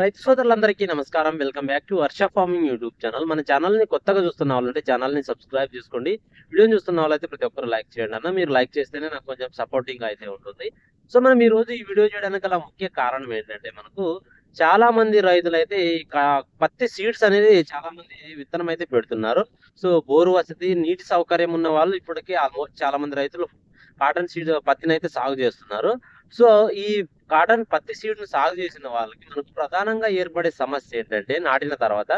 రైతు సోదరులందరికీ నమస్కారం. Welcome back to Varsha farming YouTube channel. మన ఛానల్ని కొత్తగా చూస్తున్న వాళ్ళంటే ఛానల్ని సబ్స్క్రైబ్ చేసుకోండి. వీడియోని చూస్తున్న వాళ్ళైతే ప్రతి ఒక్కరు లైక్ చేయండి అన్న. మీరు లైక్ చేస్తేనే నాకు కొంచెం సపోర్టింగ్ అయితే ఉంటుంది. సో మనం ఈ రోజు ఈ వీడియో చేయడానికి అలా ముఖ్య కారణం ఏంటంటే మనకు చాలా మంది రైతులైతే ఈ పత్తి సీడ్స్ అనేది చాలా మంది విత్తనం అయితే పెడుతున్నారు. సో బోరు వసతి నీటి సౌకర్యం ఉన్న వాళ్ళు ఇప్పటికీ ఆల్మోస్ట్ చాలా మంది రైతులు కాటన్ సీడ్ పత్తిని అయితే సాగు చేస్తున్నారు. సో ఈ కాటన్ పత్తి సీడ్ను సాగు చేసిన వాళ్ళకి మనకు ప్రధానంగా ఏర్పడే సమస్య ఏంటంటే నాటిన తర్వాత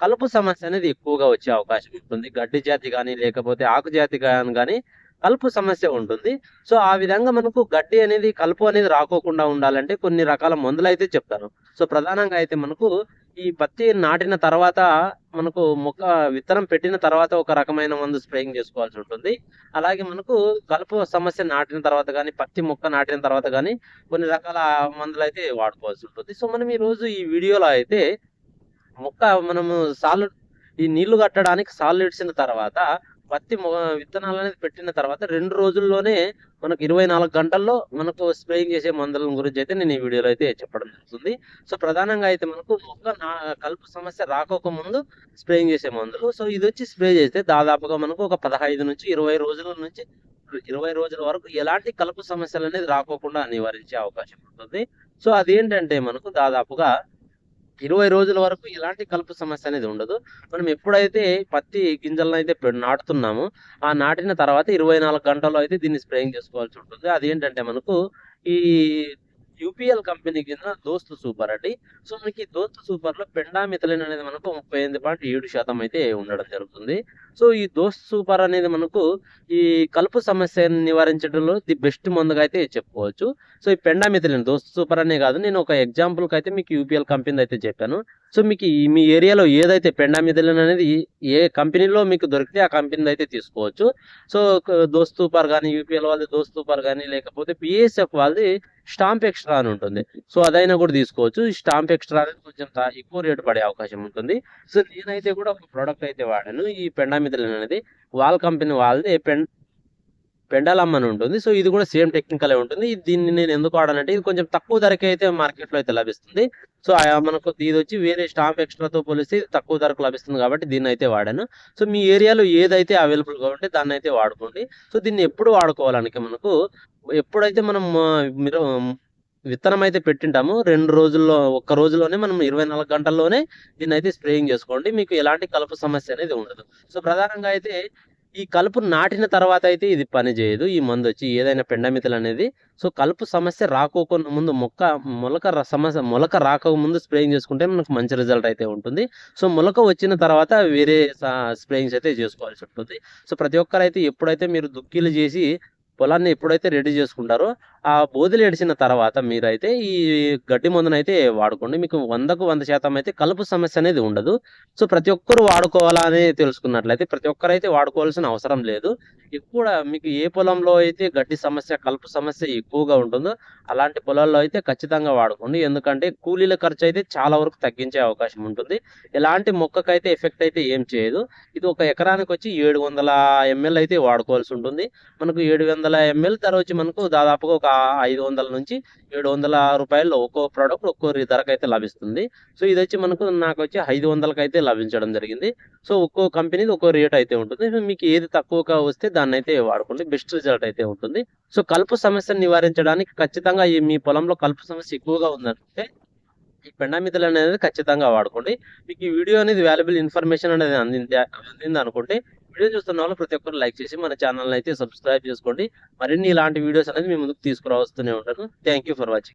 కలుపు సమస్య అనేది ఎక్కువగా వచ్చే అవకాశం ఉంటుంది. గడ్డి జాతి కానీ లేకపోతే ఆకు జాతి కానీ కలుపు సమస్య ఉంటుంది. సో ఆ విధంగా మనకు గడ్డి అనేది కలుపు అనేది రాకోకుండా ఉండాలంటే కొన్ని రకాల మందులు అయితే చెప్తారు. సో ప్రధానంగా అయితే మనకు ఈ పత్తి నాటిన తర్వాత మనకు మొక్క విత్తనం పెట్టిన తర్వాత ఒక రకమైన మందు స్ప్రేయింగ్ చేసుకోవాల్సి ఉంటుంది. అలాగే మనకు కలుపు సమస్య నాటిన తర్వాత కానీ పత్తి మొక్క నాటిన తర్వాత కానీ కొన్ని రకాల మందులు అయితే వాడుకోవాల్సి ఉంటుంది. సో మనం ఈ రోజు ఈ వీడియోలో అయితే మొక్క మనము సాలిడ్ ఈ నీళ్ళు కట్టడానికి సాలు తర్వాత పత్తి మొ- విత్తనాలు అనేది పెట్టిన తర్వాత రెండు రోజుల్లోనే మనకు ఇరవై నాలుగు గంటల్లో మనకు స్ప్రేయింగ్ చేసే మందుల గురించి అయితే నేను ఈ వీడియోలో అయితే చెప్పడం జరుగుతుంది. సో ప్రధానంగా అయితే మనకు మొక్క నా- కలుపు సమస్య రాకోకముందు స్ప్రేయింగ్ చేసే మందులు. సో ఇది వచ్చి స్ప్రే చేస్తే దాదాపుగా మనకు ఒక పదహైదు నుంచి ఇరవై రోజుల నుంచి ఇరవై రోజుల వరకు ఎలాంటి కలుపు సమస్యలు అనేది రాకోకుండా నివారించే అవకాశం ఉంటుంది. సో అదేంటంటే మనకు దాదాపుగా ఇరవై రోజుల వరకు ఎలాంటి కలుపు సమస్య అనేది ఉండదు. మనం ఎప్పుడైతే పత్తి గింజలను అయితే నాటుతున్నాము నాటుతున్నామో ఆ నాటిన తర్వాత ఇరవై నాలుగు గంటల్లో అయితే దీన్ని స్ప్రేయింగ్ చేసుకోవాల్సి ఉంటుంది. అదేంటంటే మనకు ఈ యూపీఎల్ కంపెనీ కింద దోస్త్ సూపర్ అండి. సో మనకి దోస్త్ సూపర్లో పెండామిథలిన్ అనేది మనకు ముప్పై ఎనిమిది పాయింట్ ఏడు శాతం అయితే ఉండడం జరుగుతుంది. సో ఈ దోస్త్ సూపర్ అనేది మనకు ఈ కలుపు సమస్యను నివారించడంలో ది బెస్ట్ మందుగా అయితే చెప్పుకోవచ్చు. సో ఈ పెండామిథలిన్ దోస్త్ సూపర్ అనే కాదు నేను ఒక ఎగ్జాంపుల్కి అయితే మీకు యూపీఎల్ కంపెనీ అయితే చెప్పాను. సో మీకు మీ ఏరియాలో ఏదైతే పెండామిథలిన్ అనేది ఏ కంపెనీలో మీకు దొరికితే ఆ కంపెనీ అయితే తీసుకోవచ్చు. సో దోస్త్ సూపర్ కానీ యూపీఎల్ వాళ్ళది దోస్త్ సూపర్ కానీ లేకపోతే పిఎస్ఎఫ్ వాళ్ళది స్టాంప్ ఎక్స్ట్రా అని ఉంటుంది. సో అదైనా కూడా తీసుకోవచ్చు. ఈ స్టాంప్ ఎక్స్ట్రా అనేది కొంచెం ఎక్కువ రేటు పడే అవకాశం ఉంటుంది. సో నేనైతే కూడా ఒక ప్రోడక్ట్ అయితే వాడాను. ఈ పెండామిథలిన్ అనేది వాల్ కంపెనీ వాళ్ళది. పెన్ పెండాలమ్మని ఉంటుంది సో ఇది కూడా సేమ్ టెక్నికల్ ఉంటుంది. దీన్ని నేను ఎందుకు వాడానంటే ఇది కొంచెం తక్కువ ధరకే అయితే మార్కెట్లో అయితే లభిస్తుంది. సో మనకు ఇది వచ్చి వేరే స్టాంప్ ఎక్స్ట్రాతో పోలిస్తే ఇది తక్కువ ధరకు లభిస్తుంది కాబట్టి దీన్ని అయితే వాడాను. సో మీ ఏరియాలో ఏదైతే అవైలబుల్గా ఉంటే దాన్ని అయితే వాడుకోండి. సో దీన్ని ఎప్పుడు వాడుకోవాలనికి మనకు ఎప్పుడైతే మనం మీరు విత్తనం అయితే పెట్టింటాము రెండు రోజుల్లో ఒక్క రోజులోనే మనం ఇరవై నాలుగు గంటల్లోనే దీన్ని అయితే స్ప్రేయింగ్ చేసుకోండి. మీకు ఎలాంటి కలుపు సమస్య అనేది ఉండదు. సో ప్రధానంగా అయితే ఈ కలుపు నాటిన తర్వాత అయితే ఇది పని చేయదు. ఈ మందు వచ్చి ఏదైనా పెండమితలు అనేది సో కలుపు సమస్య రాకోకుండా ముందు మొక్క మొలక సమస్య మొలక రాకముందు స్ప్రేయింగ్ చేసుకుంటే మనకు మంచి రిజల్ట్ అయితే ఉంటుంది. సో మొలక వచ్చిన తర్వాత వేరే స్ప్రేయింగ్స్ అయితే చేసుకోవాల్సి ఉంటుంది. సో ప్రతి ఒక్కరైతే ఎప్పుడైతే మీరు దుక్కిలు చేసి పొలాన్ని ఎప్పుడైతే రెడీ చేసుకుంటారో ఆ బోధులు ఎడిచిన తర్వాత మీరైతే ఈ గడ్డి మందునైతే వాడుకోండి. మీకు వందకు వంద శాతం అయితే కలుపు సమస్య అనేది ఉండదు. సో ప్రతి ఒక్కరు వాడుకోవాలా అని తెలుసుకున్నట్లయితే ప్రతి ఒక్కరైతే వాడుకోవాల్సిన అవసరం లేదు. ఎక్కువ మీకు ఏ పొలంలో అయితే గడ్డి సమస్య కలుపు సమస్య ఎక్కువగా ఉంటుందో అలాంటి పొలాల్లో అయితే ఖచ్చితంగా వాడుకోండి. ఎందుకంటే కూలీల ఖర్చు అయితే చాలా వరకు తగ్గించే అవకాశం ఉంటుంది. ఎలాంటి మొక్కకైతే ఎఫెక్ట్ అయితే ఏం చేయదు. ఇది ఒక ఎకరానికి వచ్చి ఏడు వందల ఎంఎల్ అయితే వాడుకోవాల్సి ఉంటుంది. మనకు ఏడు వందల ఎంఎల్ ధర వచ్చి మనకు దాదాపుగా ఒక ఐదు వందల నుంచి ఏడు వందల రూపాయల్లో ఒక్కో ప్రోడక్ట్ ఒక్కో ధరకు అయితే లభిస్తుంది. సో ఇది వచ్చి మనకు నాకు వచ్చి ఐదు వందలకి అయితే లభించడం జరిగింది. సో ఒక్కో కంపెనీది ఒక్కో రేట్ అయితే ఉంటుంది. సో మీకు ఏది తక్కువగా వస్తే దాన్ని అయితే వాడుకోండి. బెస్ట్ రిజల్ట్ అయితే ఉంటుంది. సో కలుపు సమస్యను నివారించడానికి ఖచ్చితంగా మీ పొలంలో కలుపు సమస్య ఎక్కువగా ఉందంటే ఈ పెండామితలు అనేది ఖచ్చితంగా వాడుకోండి. మీకు ఈ వీడియో అనేది వాల్యుబుల్ ఇన్ఫర్మేషన్ అనేది అందింది అందింది అనుకుంటే వీడియో చూస్తున్న వాళ్ళు ప్రతి ఒక్కరు లైక్ చేసి మన ఛానల్ అయితే సబ్స్క్రైబ్ చేసుకోండి. మరిన్ని ఇలాంటి వీడియోస్ అనేది మీ ముందుకు తీసుకురావస్తూనే ఉంటాను థ్యాంక్ యూ ఫర్ వాచింగ్